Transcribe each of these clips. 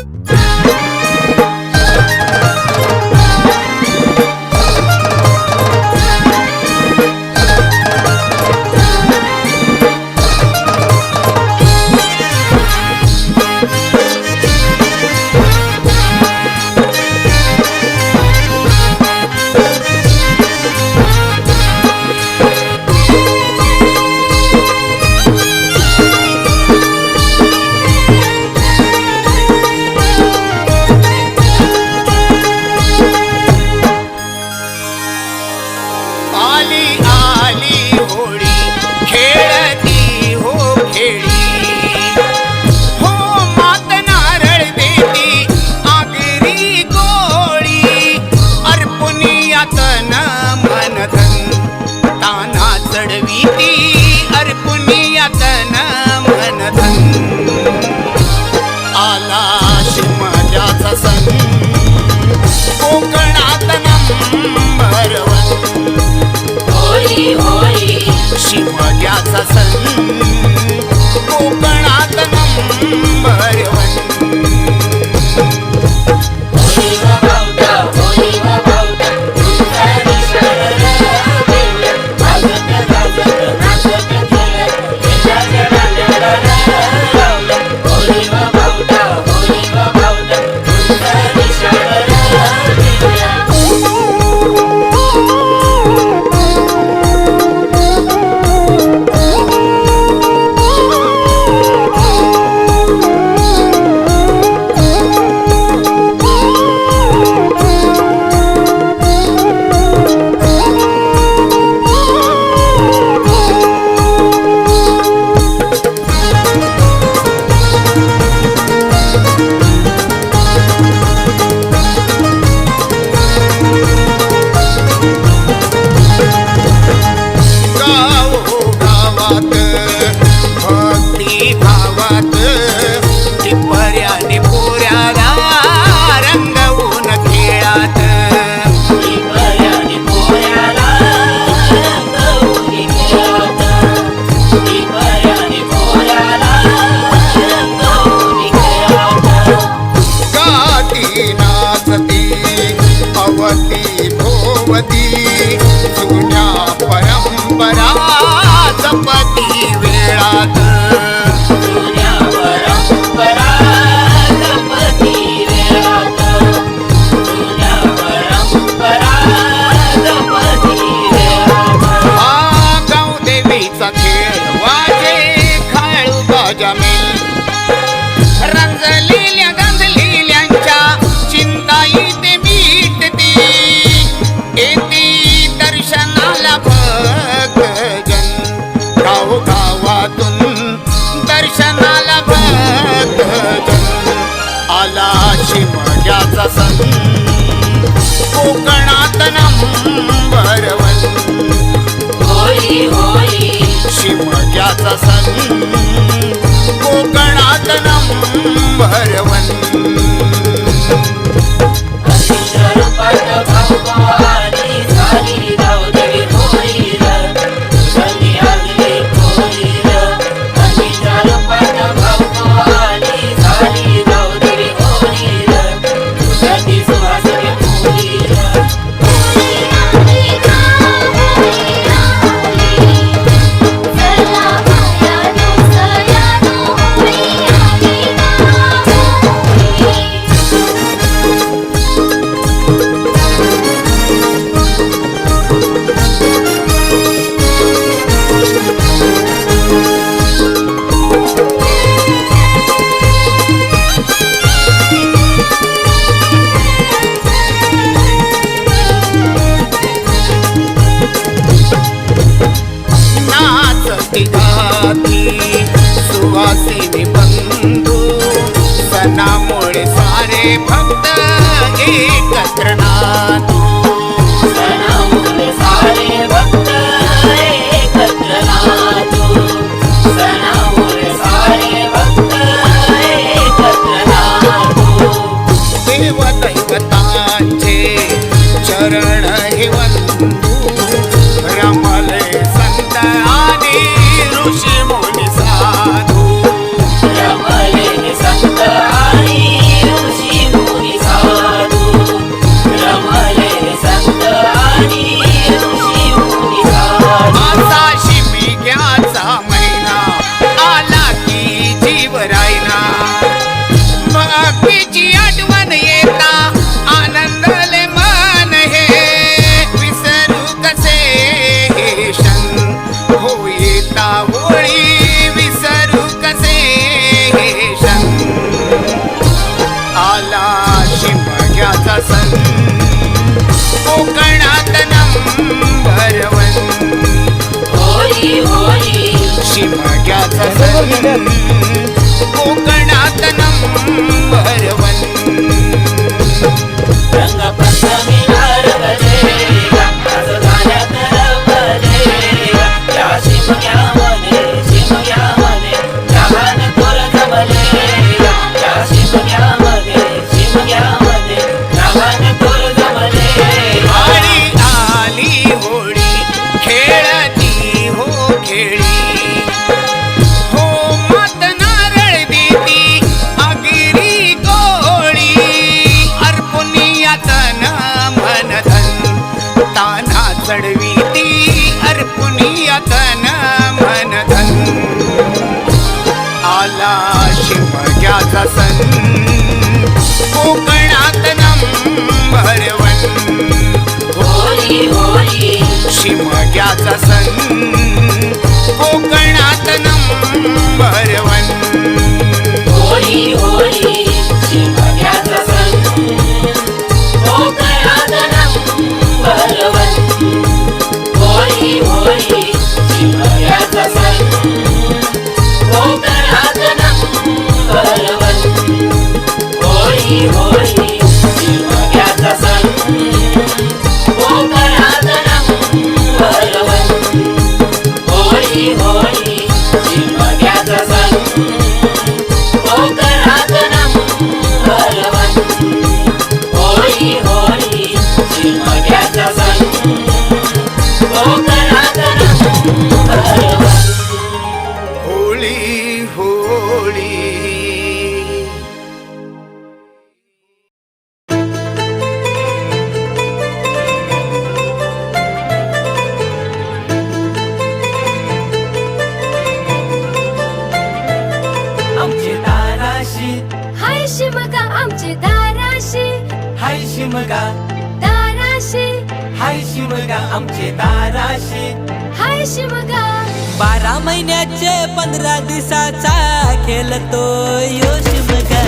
Oh, शिमग्याचा सण शिमग्याचा कोकणात number दैवतांचे चरण कोकणात नंबर कोकणात नंबर वन होळी होळी. शिमग्याचा सण शिमगा बारा महिन्याचे पंधरा दिवसाचा खेळतो यो शिमगा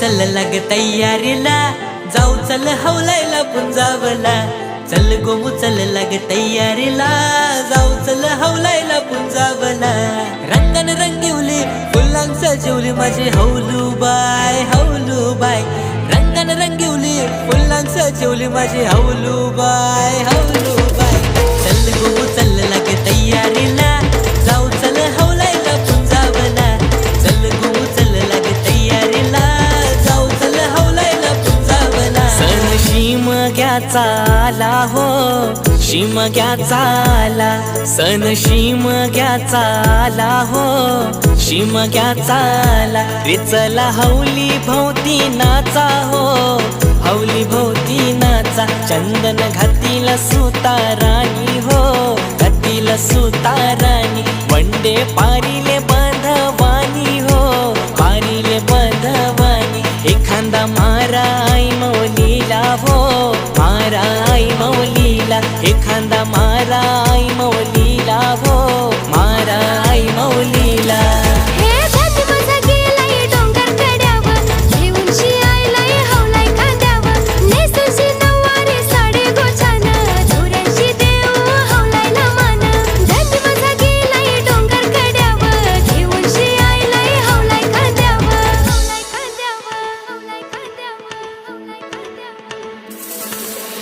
चल लाग तयारीला जाऊ चल हवलायला पुंजावला. चल गो चल लाग तयारीला जाऊ चल हवलायला पुंजावला. रंगन रंगिवली रंग सजवली माझी हौलू बाय हौलू बाय. रंगन रंगिवली फुलांचं सजवली माझी हौलू बाय हौलू बाय. चल गो चल लागे तयारीला. जाऊ चल हौलायला पुंजावला चल गो चल लागे तयारीला. जाऊ चल हवलायला पुंजावला सण शिमग्याचा आला हो. शिमग्याचा आला सन शिमग्याचा आला हो. शिमग्याचा आला रे चला हौली भोवती नाचा हो. हौली भोवती नाचा चंदन घातील सुताराणी हो. घातील सुताराणी वंडे पारिले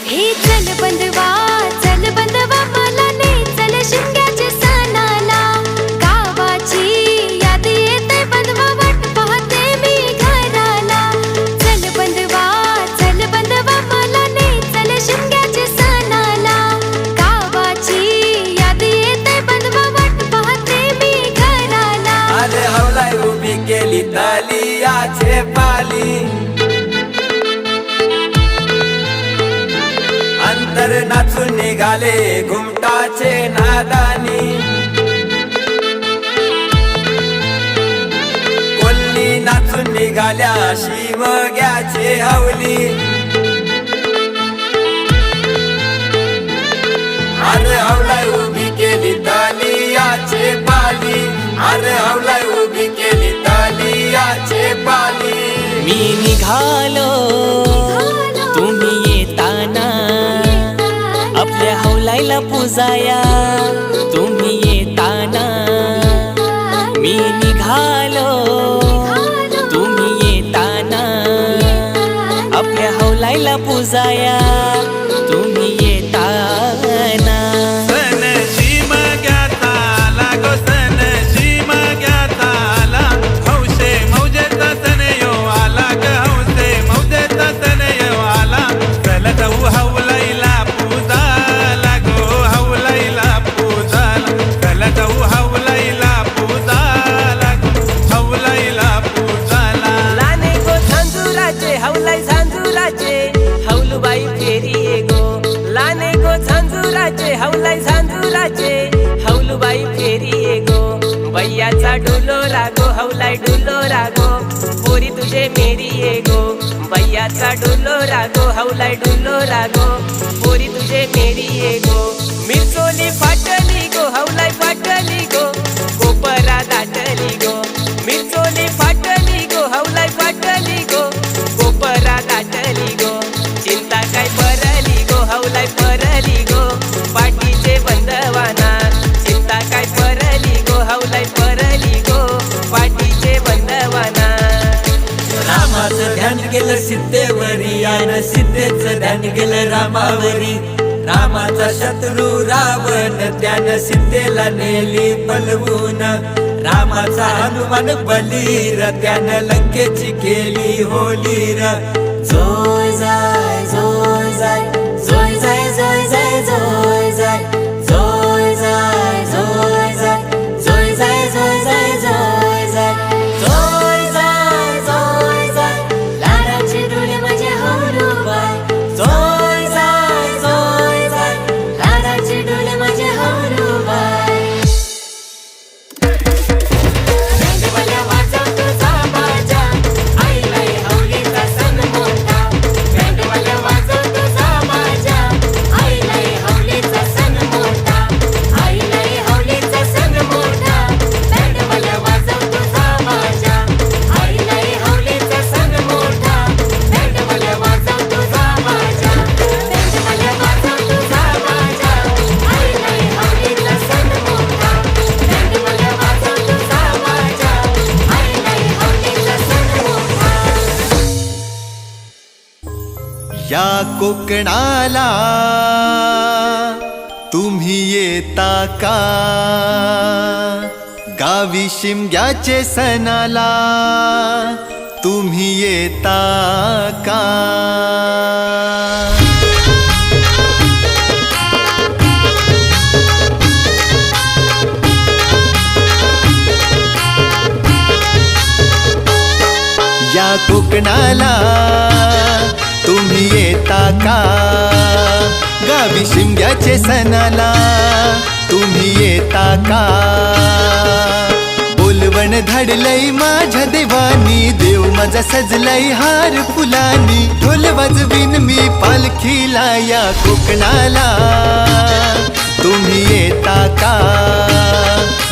हे चल बंदवा चल बंदवा मला ने चल शिमग्याच्या निघाले घुमटाचे नादानी. कोल्ली नाचून निघाल्या शिवग्याचे हवली. अरे हवला उभी केली तालियाचे पाली. अरे हवला उभी केली तालियाचे पाली. मी निघालो. आपल्या पुजाया तुम्ही येताना मी निघालो. तुम्ही येताना आपल्या हौलायला पुजाया चांदुलाचे हौलूबाई फेरी ये गो. बैयाचा डोलो रागो हौलाई डोलो रागो पोरी तुझे मेरी ये गो. बैयाचा डोलो रागो हौलाई डोलो रागो पोरी तुझे मेरी ये गो. मिरचोली फाटली गो हौलाई फाटली गो. कोपरा दाटली गो. मिरचोली फाटली गो हौलाई फाटली गो. रामाच ध्यान गेलं सिद्धेवरी आन सिद्धेच ध्यान गेलं रामावरी. रामाचा शत्रू रावण त्यानं सिद्धेला नेली पलवून. रामाचा हनुमान बलीर त्यानं लंकेची केली होलीर जोय जा या कोकणाला. तुम्ही येता का? गावी शिमग्याचे सणाला. तुम्ही येता का? या कोकणाला का? गावी शिमग्याचे सणाला तुम्ही येता का? बोलवण धाडलंय माझ्या देवानी देव माझा सजलाय हार फुलानी. ढोल वाजवीन मी पालखीला या कोकणाला. तुम्ही येता का?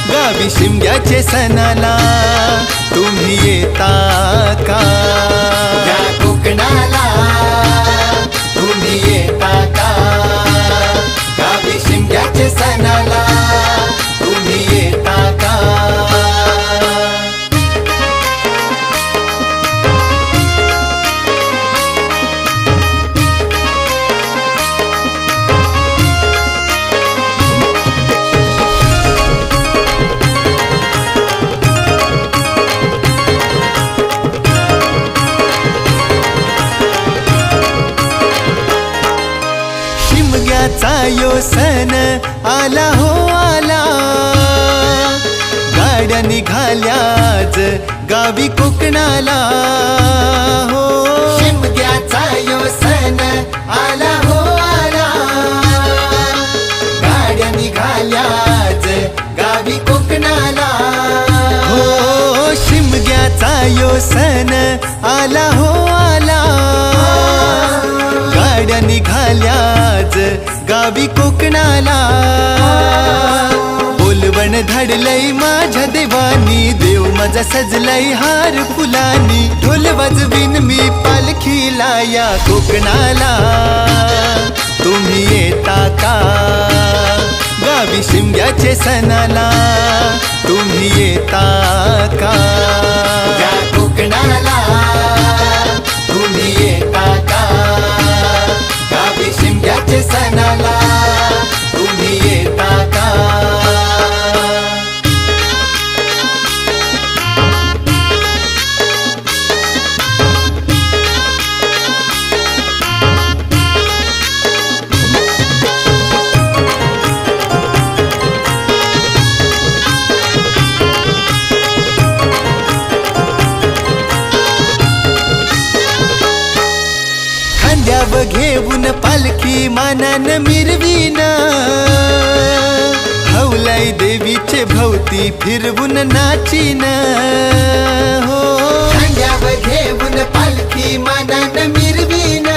गावी शिमग्याचे सणाला तुम्ही येता का? या कोकणाला. ये ताका कावी शिमग्याचे सणाला आला हो आला. गाड्या निघाल्याच गावी कोकणाला. हो, हो शिमग्याचा यो सण आला हो आला. गाड्या निघाल्याच गावी कोकणाला. माझा सजलाई हार फुलानी. ढोल वाजवीन मी पालखीला या कोकणाला. तुम्ही येता का? गावी शिमग्याचे सणाला. खांद्याव घेऊन पालखी मानान मिरविना. हौलाई देवीचे भवती फिरवून नाचिना. हो. खांद्यावर घेऊन पालखी मानान मिरविना.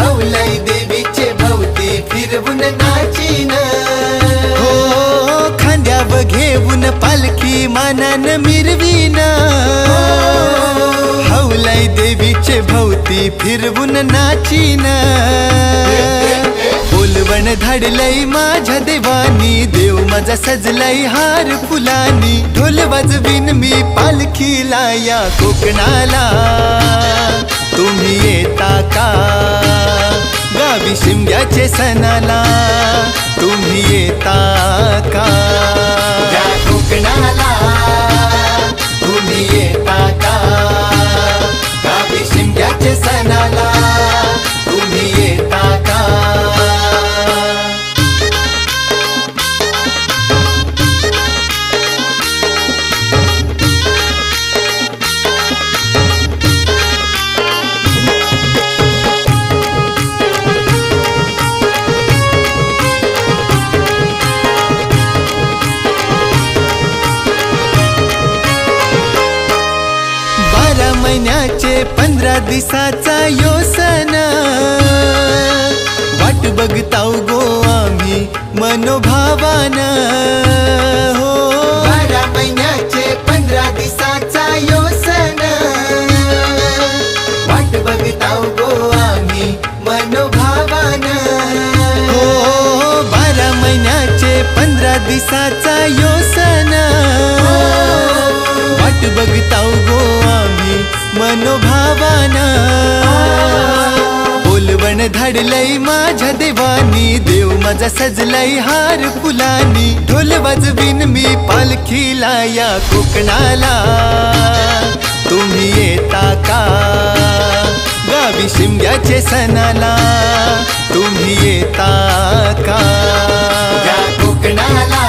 हौलाई देवीचे भवती फिरवून नाचीना. हो. खांद्याव घेऊन पालखी मानान मिरवीन. हौलाई देवीचे भोवती फिरवून नाचीन. बोलवण धाडलय माझ्या देवानी देव माझा सजलाय हार फुलानी. ढोल वाजवीन मी पालखीला या कोकणाला. तुम्ही येता का? गावी शिमग्याचे सणाला. तुम्ही येता का? कोकणाला. तुम्ही येता का? गावी शिमग्याचे सणाला पंधरा दिसाचा योसन वाट बघताव गो आम्ही मनोभावान. बोलवण माझ्या देवानी देव माझा सजलाय हार फुलानी ढोल वाजवीन मी पालखीला या कोकणाला. तुम्ही येता का? गावी शिमग्याचे सणाला. तुम्ही येता का? या कोकणाला.